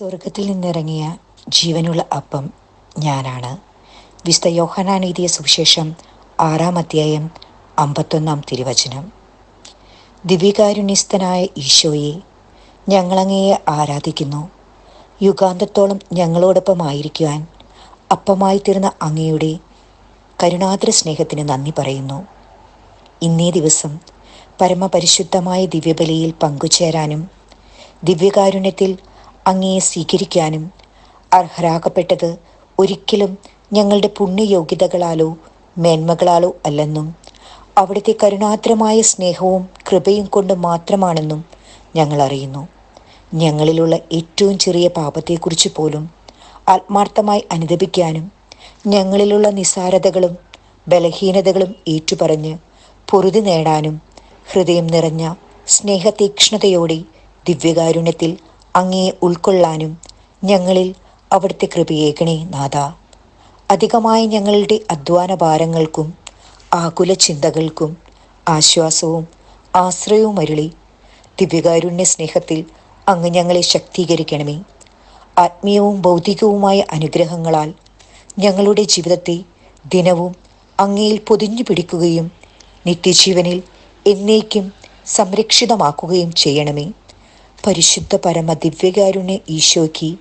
സ്വർഗത്തിൽ നിന്നിറങ്ങിയ ജീവനുള്ള അപ്പം ഞാനാണ്. വിശുദ്ധ യോഹനാൻ എഴുതിയ സുവിശേഷം ആറാം അധ്യായം അമ്പത്തൊന്നാം തിരുവചനം. ദിവ്യകാരുണ്യസ്ഥനായ ഈശോയെ ഞങ്ങളങ്ങയെ ആരാധിക്കുന്നു. യുഗാന്തത്തോളം ഞങ്ങളോടൊപ്പം ആയിരിക്കുവാൻ അപ്പമായി തീർന്ന അങ്ങയുടെ കരുണാദ്ര സ്നേഹത്തിന് നന്ദി പറയുന്നു. ഇന്നേ ദിവസം പരമപരിശുദ്ധമായ ദിവ്യബലിയിൽ പങ്കുചേരാനും ദിവ്യകാരുണ്യത്തിൽ അങ്ങയെ സ്വീകരിക്കാനും അർഹരാകപ്പെട്ടത് ഒരിക്കലും ഞങ്ങളുടെ പുണ്യയോഗ്യതകളാലോ മേന്മകളാലോ അല്ലെന്നും അവിടുത്തെ കരുണാത്രമായ സ്നേഹവും കൃപയും കൊണ്ട് മാത്രമാണെന്നും ഞങ്ങൾ അറിയുന്നു. ഞങ്ങളിലുള്ള ഏറ്റവും ചെറിയ പാപത്തെക്കുറിച്ച് പോലും ആത്മാർത്ഥമായി അനുദപിക്കാനും ഞങ്ങളിലുള്ള നിസാരതകളും ബലഹീനതകളും ഏറ്റുപറഞ്ഞ് പൊറുതി നേടാനും ഹൃദയം നിറഞ്ഞ സ്നേഹതീക്ഷ്ണതയോടെ ദിവ്യകാരുണ്യത്തിൽ അങ്ങയെ ഉൾക്കൊള്ളാനും ഞങ്ങളിൽ അവിടുത്തെ കൃപയേകണേ നാഥ. അധികമായി ഞങ്ങളുടെ അധ്വാന ഭാരങ്ങൾക്കും ആകുല ചിന്തകൾക്കും ആശ്വാസവും ആശ്രയവും അരുളി. ദിവ്യകാരുണ്യ സ്നേഹത്തിൽ അങ്ങ് ഞങ്ങളെ ശക്തീകരിക്കണമേ. ആത്മീയവും ഭൗതികവുമായ അനുഗ്രഹങ്ങളാൽ ഞങ്ങളുടെ ജീവിതത്തെ ദിനവും അങ്ങയിൽ പൊതിഞ്ഞു പിടിക്കുകയും നിത്യജീവനിൽ എന്നേക്കും സംരക്ഷിതമാക്കുകയും ചെയ്യണമേ. പരിശുദ്ധ പരമ ദിവ്യകാരുണ്യ ഈശോയ്ക്ക്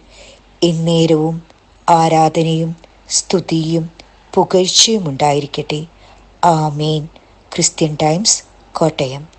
എന്നേരവും ആരാധനയും സ്തുതിയും പുകഴ്ചയും ഉണ്ടായിരിക്കട്ടെ. ആമേൻ. Christian Times Kottayam.